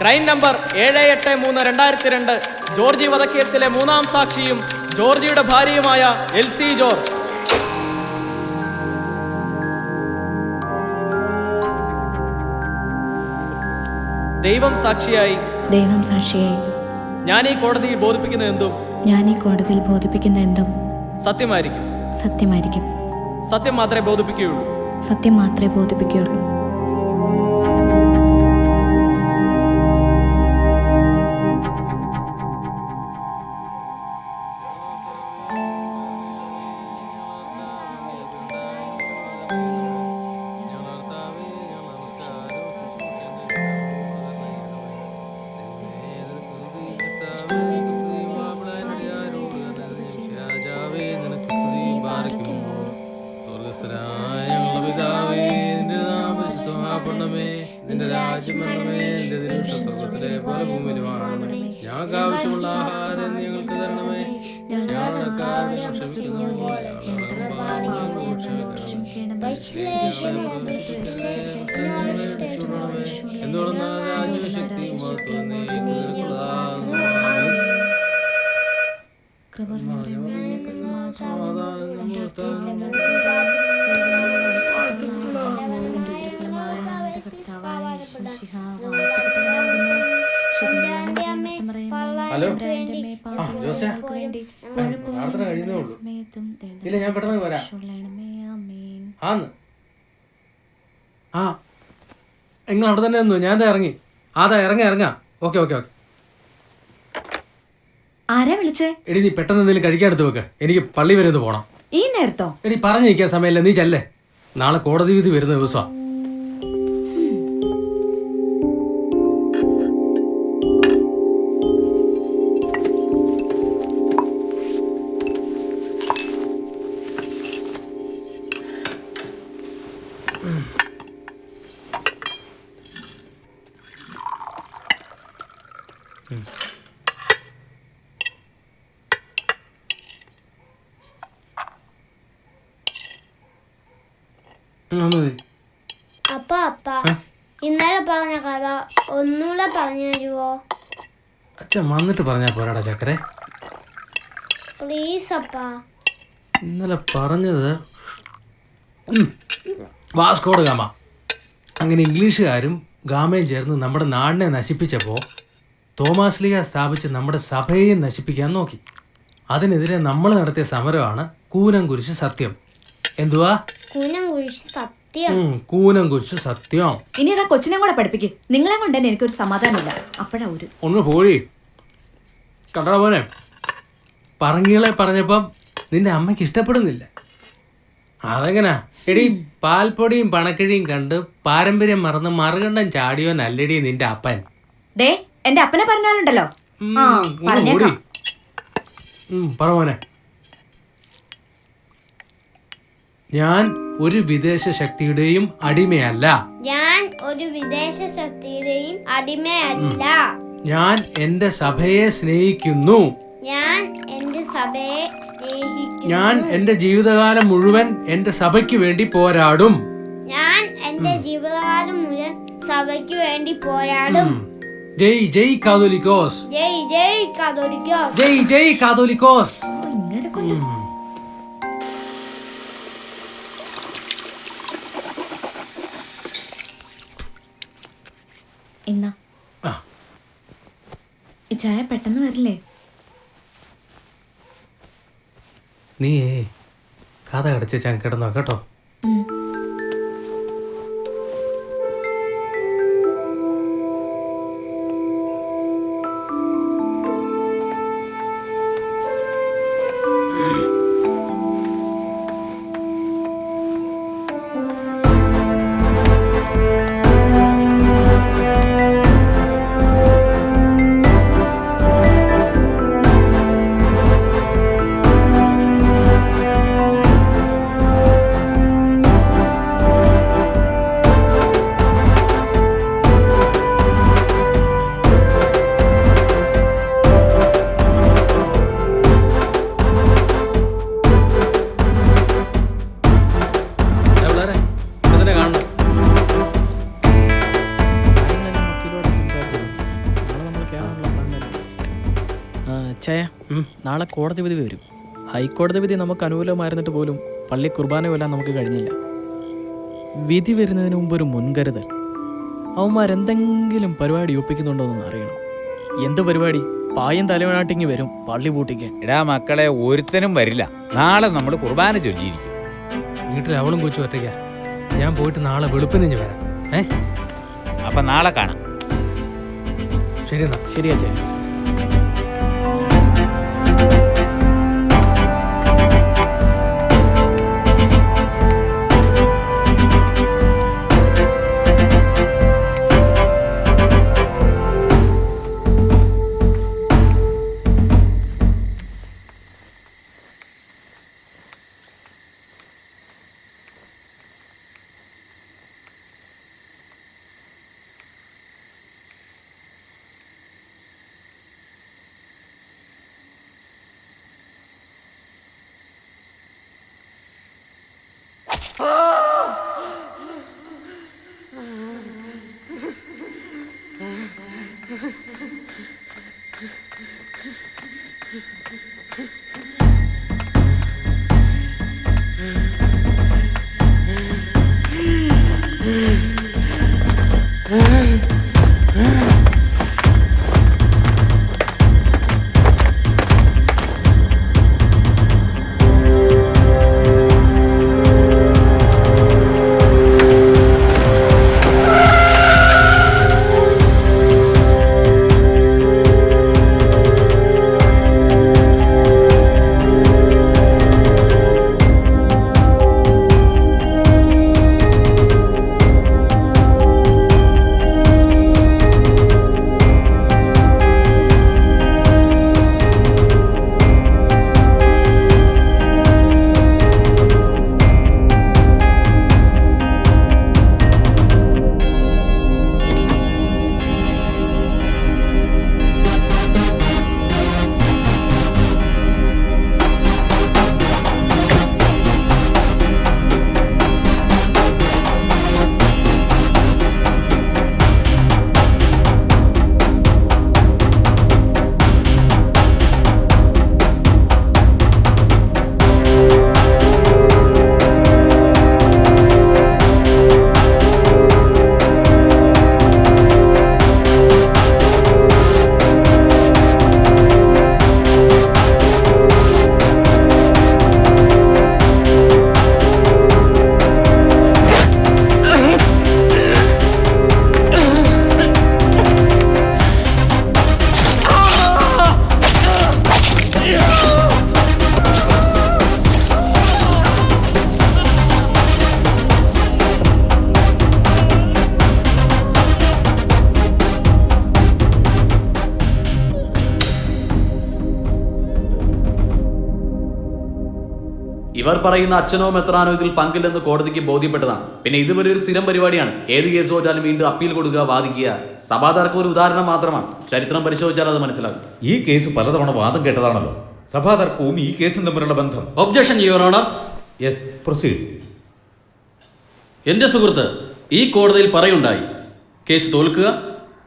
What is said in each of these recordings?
Crime number ഏഴ് എട്ട് മൂന്ന് രണ്ടായിരത്തി രണ്ട് ജോർജി വധക്കേസിലെ മൂന്നാം സാക്ഷിയും ജോർജിയുടെ ഭാര്യയുമായ എൽ സി ജോർജ് ദൈവം സാക്ഷിയായി. ദൈവം സാക്ഷിയായി. ഞാൻ ഈ കോടതിയിൽ ബോധിപ്പിക്കുന്ന എന്തും? ഞാൻ ഈ കോടതിയിൽ ബോധിപ്പിക്കുന്ന എന്തും? സത്യമായിരിക്കും. സത്യമായിരിക്കും. സത്യം മാത്രമേ ബോധിപ്പിക്കുകയുള്ളൂ. സത്യം മാത്രമേ ബോധിപ്പിക്കുകയുള്ളൂ. നിന്റെ രാജ്യം വരണമേ നിന്റെ തിരുവിഷ്ടം സ്വർഗത്തിലെ പോലെ ഞങ്ങൾക്ക് ആവശ്യമുള്ള ആഹാരം ഞങ്ങൾക്ക് തരണമേ. ഞങ്ങളുടെ എന്തുകൊണ്ടാണ് രാജ്യശക്തി പാപങ്ങളും ഹലോ? ആ ജോസേ. പ്രാർത്ഥന കഴിയുന്നേ ഉള്ളൂ. ഇല്ല ഞാൻ പെട്ടെന്ന് വരാം. ആന്ന്. ആ നിങ്ങൾ അവിടെ തന്നെ നിന്നു? ഞാൻ ഇറങ്ങി. അതാ ഇറങ്ങാ ഇറങ്ങാം. Okay okay okay. ആരാ വിളിച്ചേ? എടി നീ പെട്ടെന്ന് എന്തെങ്കിലും കഴിക്കാൻ എടുത്ത് വെക്ക്. എനിക്ക് പള്ളി വരെ ഒന്ന് പോണം. ഈ നേരത്തോ? എടി പറഞ്ഞു നിൽക്കാൻ സമയമില്ല. നീ ചെല്ലേ. നാളെ കോടതി വിധി വരുന്ന ദിവസമാണ് അപ്പ അപ്പ ഇന്നലെ പറഞ്ഞ കഥ ഒന്നുകൂടെ പറഞ്ഞു തരുവോ? അച്ഛൻ വന്നിട്ട് പറഞ്ഞാ പോരാടാ ചക്കരെ. പ്ലീസ് അപ്പ. ഇന്നലെ പറഞ്ഞത് വാസ്കോട് ഗാമ. അങ്ങനെ ഇംഗ്ലീഷുകാരും ഗാമയും ചേർന്ന് നമ്മുടെ നാടിനെ നശിപ്പിച്ചപ്പോൾ തോമാസ് ലീഗ സ്ഥാപിച്ച് നമ്മുടെ സഭയെയും നശിപ്പിക്കാൻ നോക്കി. അതിനെതിരെ നമ്മൾ നടത്തിയ സമരമാണ് കൂനം കുരിശ് സത്യം. എന്തുവാ? കൂനം കുഴിച്ച് സത്യം. കൂനം കുരിശ് സത്യം. ഇനി ഇതാ കൊച്ചിനെ കൂടെ പഠിപ്പിക്ക്. നിങ്ങളെ കൊണ്ട് തന്നെ എനിക്കൊരു സമാധാനമില്ല. അപ്പഴാ ഒരു ഒന്ന് പോഴി കണ്ടാ പോനെ പറങ്കികളെ പറഞ്ഞപ്പം നിന്റെ അമ്മയ്ക്ക് ഇഷ്ടപ്പെടുന്നില്ല. അതെങ്ങനാ? എടി പാൽപ്പൊടിയും പണക്കിഴിയും കണ്ട് പാരമ്പര്യം മറന്ന് മറുകണ്ഠം ചാടിയോ നല്ലടി നിന്റെ അപ്പൻ. ദേ എന്റെ അപ്പനെ പറഞ്ഞാലുണ്ടല്ലോ. ആ. പറഞ്ഞേക്കാം. ഉം, ഞാൻ ഒരു വിദേശ ശക്തിയുടെയും അടിമയല്ല. ഞാൻ ഒരു വിദേശ ശക്തിയുടെയും അടിമയല്ല. ഞാൻ എന്റെ സഭയെ സ്നേഹിക്കുന്നു. ഞാൻ എന്റെ സഭയെ സ്നേഹിക്കുന്നു. ഞാൻ എന്റെ ജീവിതകാലം മുഴുവൻ എന്റെ സഭയ്ക്ക് വേണ്ടി പോരാടും. ഞാൻ എന്റെ ജീവിതകാലം മുഴുവൻ സഭയ്ക്ക് വേണ്ടി പോരാടും. ജയ് ജയ് കാതോലിക്കോസ്. ജയ് ജയ് കത്തോലിക്കോ ജയ് ജയ് കാതോലിക്കോസ്. ഓ, ഇങ്ങനെ കൊണ്ട്. ഉം. ഇന്ന. ആ, ഈ ചായ പെട്ടെന്ന് വരില്ലേ? നീ കഥ കടച്ച് കിടന്നോ കേട്ടോ? ഉം. ചേ നാളെ കോടതി വിധി വരും. ഹൈക്കോടതി വിധി നമുക്ക് അനുകൂലമായിരുന്നിട്ട് പോലും പള്ളി കുർബാന കൊല്ലാൻ നമുക്ക് കഴിഞ്ഞില്ല. വിധി വരുന്നതിന് മുമ്പ് ഒരു മുൻകരുതൽ. അവന്മാരെന്തെങ്കിലും പരിപാടി ഒപ്പിക്കുന്നുണ്ടോ എന്ന് അറിയണം. എന്ത് പരിപാടി? പായം തലവനാട്ടിങ്ങി വരും പള്ളി പൂട്ടിക്കാൻ. എടാ മക്കളെ ഒരുത്തനും വരില്ല. നാളെ നമ്മൾ കുർബാന ചൊല്ലിയിരിക്കും. വീട്ടിൽ അവളും കൊച്ചു ഒറ്റയ്ക്കാ. ഞാൻ പോയിട്ട് നാളെ വെളുപ്പിന് ഇഞ്ഞ് വരാം. ഏ? അപ്പൊ നാളെ കാണാം. ശരി എന്നാ. ശരിയാ ചേ ഇവർ പറയുന്ന അച്ഛനോ മെത്രാനോ ഇതിൽ പങ്കില്ലെന്ന് കോടതിക്ക് ബോധ്യപ്പെട്ടതാണ്. പിന്നെ ഇതുവരെ ഒരു സ്ഥിരം പരിപാടിയാണ്. ഏത് കേസ് തോറ്റാലും വീണ്ടും അപ്പീൽ കൊടുക്കുക വാദിക്കുക. സഭാതർക്കം ഒരു ഉദാഹരണം മാത്രമാണ്. ചരിത്രം പരിശോധിച്ചാൽ അത് മനസ്സിലാകും. ഈ കേസ് പലതവണ വാദം കേട്ടതാണല്ലോ. സഭാതർക്കവും ഈ കേസും തമ്മിലുള്ള ബന്ധം. Objection your honour yes proceed സുഹൃത്ത് ഈ കോടതിയിൽ പറയുണ്ടായി. കേസ് തോൽക്കുക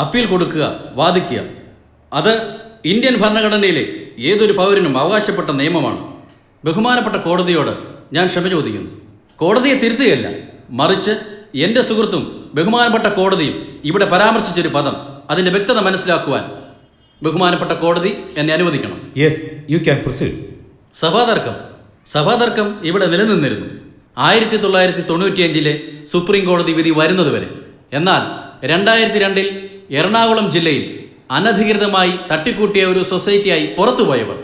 അപ്പീൽ കൊടുക്കുക വാദിക്കുക. അത് ഇന്ത്യൻ ഭരണഘടനയിലെ ഏതൊരു പൗരനും അവകാശപ്പെട്ട നിയമമാണ്. ബഹുമാനപ്പെട്ട കോടതിയോട് ഞാൻ ക്ഷമ ചോദിക്കുന്നു. കോടതിയെ തിരുത്തുകയല്ല മറിച്ച് എന്റെ സുഹൃത്തും ബഹുമാനപ്പെട്ട കോടതിയും ഇവിടെ പരാമർശിച്ചൊരു പദം അതിന്റെ വ്യക്തത മനസ്സിലാക്കുവാൻ ബഹുമാനപ്പെട്ട കോടതി എന്നെ അനുവദിക്കണം. യെസ് യു ക്യാൻ പ്രൊസീഡ് സഭാതർക്കം സഭാതർക്കം ഇവിടെ നിലനിന്നിരുന്നു. ആയിരത്തി തൊള്ളായിരത്തി തൊണ്ണൂറ്റിയഞ്ചിലെ സുപ്രീം കോടതി വിധി വരുന്നതുവരെ. എന്നാൽ രണ്ടായിരത്തി രണ്ടിൽ എറണാകുളം ജില്ലയിൽ അനധികൃതമായി തട്ടിക്കൂട്ടിയ ഒരു സൊസൈറ്റിയായി പുറത്തുപോയവർ.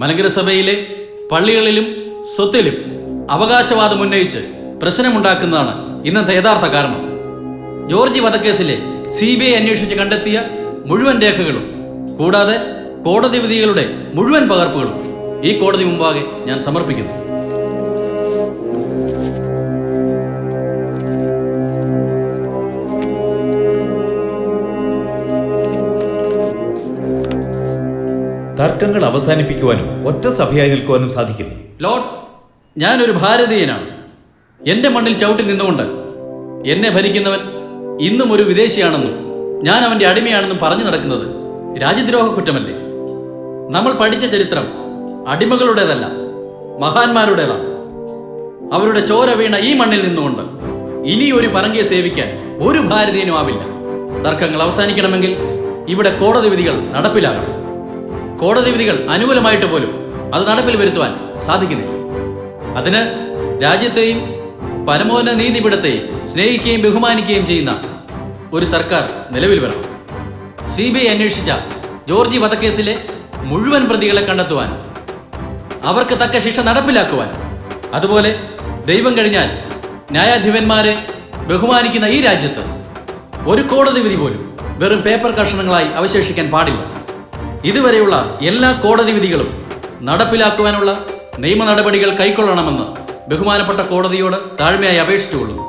മലങ്കര സഭയിലെ പള്ളികളിലും സ്വത്തിലും അവകാശവാദം ഉന്നയിച്ച് പ്രശ്നമുണ്ടാക്കുന്നതാണ് ഇന്നത്തെ യഥാർത്ഥ കാരണം. ജോർജി വധക്കേസിലെ സി ബി ഐ അന്വേഷിച്ച് കണ്ടെത്തിയ മുഴുവൻ രേഖകളും കൂടാതെ കോടതി വിധികളുടെ മുഴുവൻ പകർപ്പുകളും ഈ കോടതി മുമ്പാകെ ഞാൻ സമർപ്പിക്കുന്നു. തർക്കങ്ങൾ അവസാനിപ്പിക്കുവാനും ഒറ്റ സഭയായി നിൽക്കുവാനും സാധിക്കുന്നു. ലോർഡ് ഞാനൊരു ഭാരതീയനാണ്. എന്റെ മണ്ണിൽ ചവിട്ടി നിന്നുകൊണ്ട് എന്നെ ഭരിക്കുന്നവൻ ഇന്നും ഒരു വിദേശിയാണെന്നും ഞാൻ അവന്റെ അടിമയാണെന്നും പറഞ്ഞു നടക്കുന്നത് രാജ്യദ്രോഹ കുറ്റമല്ലേ നമ്മൾ പഠിച്ച ചരിത്രം അടിമകളുടേതല്ല മഹാന്മാരുടേതാണ്. അവരുടെ ചോര വീണ ഈ മണ്ണിൽ നിന്നുകൊണ്ട് ഇനി ഒരു പറങ്കിയെ സേവിക്കാൻ ഒരു ഭാരതീയനും ആവില്ല തർക്കങ്ങൾ അവസാനിക്കണമെങ്കിൽ ഇവിടെ കോടതി വിധികൾ നടപ്പിലാകണം. കോടതി വിധികൾ അനുകൂലമായിട്ട് പോലും അത് നടപ്പിൽ വരുത്തുവാൻ സാധിക്കുന്നില്ല. അതിന് രാജ്യത്തെയും പരമോന്നത നീതിപീഠത്തെയും സ്നേഹിക്കുകയും ബഹുമാനിക്കുകയും ചെയ്യുന്ന ഒരു സർക്കാർ നിലവിൽ വരണം. സി ബി ഐ അന്വേഷിച്ച ജോർജി വധക്കേസിലെ മുഴുവൻ പ്രതികളെ കണ്ടെത്തുവാൻ അവർക്ക് തക്ക ശിക്ഷ നടപ്പിലാക്കുവാൻ അതുപോലെ ദൈവം കഴിഞ്ഞാൽ ന്യായാധിപന്മാരെ ബഹുമാനിക്കുന്ന ഈ രാജ്യത്ത് ഒരു കോടതി വിധി പോലും വെറും പേപ്പർ കഷണങ്ങളായി അവശേഷിക്കാൻ പാടില്ല. ഇതുവരെയുള്ള എല്ലാ കോടതി വിധികളും നടപ്പിലാക്കുവാനുള്ള നിയമ നടപടികൾ കൈക്കൊള്ളണമെന്ന് ബഹുമാനപ്പെട്ട കോടതിയോട് താഴ്മയായി അപേക്ഷിച്ചുകൊള്ളുന്നു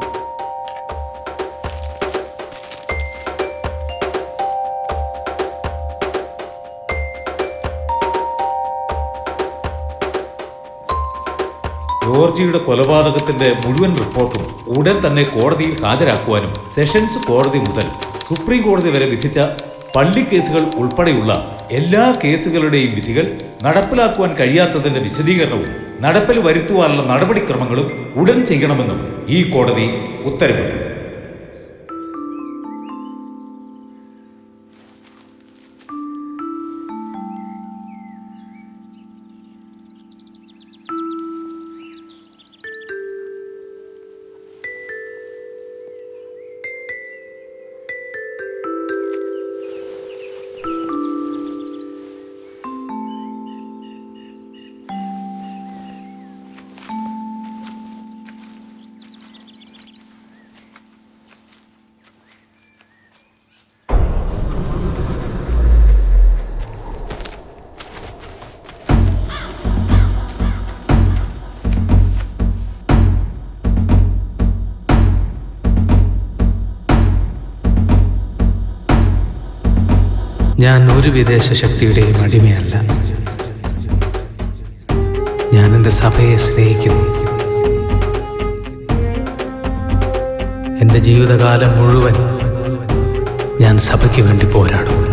ജോർജിയുടെ കൊലപാതകത്തിന്റെ മുഴുവൻ റിപ്പോർട്ടും ഉടൻ തന്നെ കോടതിയിൽ ഹാജരാക്കുവാനും സെഷൻസ് കോടതി മുതൽ സുപ്രീം കോടതി വരെ വിധിച്ച പള്ളിക്കേസുകൾ ഉൾപ്പെടെയുള്ള എല്ലാ കേസുകളുടെയും വിധികൾ നടപ്പിലാക്കുവാൻ കഴിയാത്തതിന്റെ വിശദീകരണവും നടപ്പിൽ വരുത്തുവാനുള്ള നടപടിക്രമങ്ങളും ഉടൻ ചെയ്യണമെന്നും ഈ കോടതി ഉത്തരവിട്ടു. ഞാൻ ഒരു വിദേശ ശക്തിയുടെയും അടിമയല്ല. ഞാൻ എന്റെ സഭയെ സ്നേഹിക്കുന്നു. എന്റെ ജീവിതകാലം മുഴുവൻ ഞാൻ സഭയ്ക്ക് വേണ്ടി പോരാടും